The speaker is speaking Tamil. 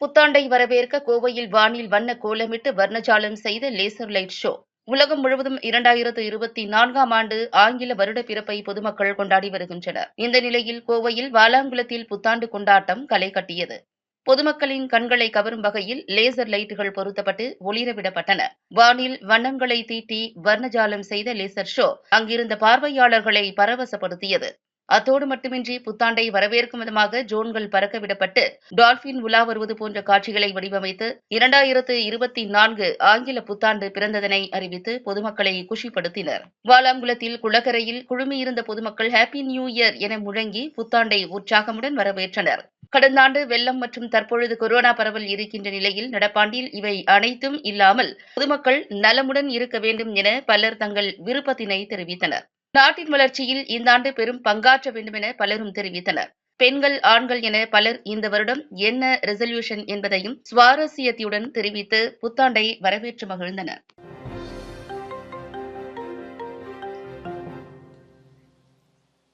புத்தாண்டை வரவேற்க கோவையில் வானில் வண்ண கோலமிட்டு வர்ணஜாலம் செய்த லேசர் லைட் ஷோ. உலகம் முழுவதும் இரண்டாயிரத்து இருபத்தி நான்காம் ஆண்டு ஆங்கில வருட பிறப்பை பொதுமக்கள் கொண்டாடி வருகின்றனர். இந்த நிலையில் கோவையில் வாலாங்குளத்தில் புத்தாண்டு கொண்டாட்டம் களை கட்டியது. பொதுமக்களின் கண்களை கவரும் வகையில் லேசர் லைட்டுகள் பொருத்தப்பட்டு ஒளிரவிடப்பட்டன. வானில் வண்ணங்களை தீட்டி வர்ணஜாலம் செய்த லேசர் ஷோ அங்கிருந்த பார்வையாளர்களை பரவசப்படுத்தியது. அத்தோடு மட்டுமின்றி புத்தாண்டை வரவேற்கும் விதமாக ட்ரோன்கள் பறக்க விடப்பட்டு டால்பின் உலா வருவது போன்ற காட்சிகளை வடிவமைத்து இரண்டாயிரத்து இருபத்தி நான்கு ஆங்கில புத்தாண்டு பிறந்ததனை அறிவித்து பொதுமக்களை குஷிப்படுத்தினர். வாலாங்குளத்தில் குளக்கரையில் குழுமியிருந்த பொதுமக்கள் ஹாப்பி நியூ இயர் என முழங்கி புத்தாண்டை உற்சாகமுடன் வரவேற்றனர். கடந்த ஆண்டு வெள்ளம் மற்றும் தற்பொழுது கொரோனா பரவல் இருக்கின்ற நிலையில் நடப்பாண்டில் இவை அனைத்தும் இல்லாமல் பொதுமக்கள் நலமுடன் இருக்க வேண்டும் என பலர் தங்கள் விருப்பத்தினை தெரிவித்தனர். நாட்டின் வளர்ச்சியில் இந்த ஆண்டு பெரும் பங்காற்ற வேண்டும் என பலரும் தெரிவித்தனர். பெண்கள் ஆண்கள் என பலர் இந்த வருடம் என்ன ரெசல்யூஷன் என்பதையும் சுவாரஸ்யத்தையுடன் தெரிவித்து புத்தாண்டை வரவேற்று மகிழ்ந்தனர்.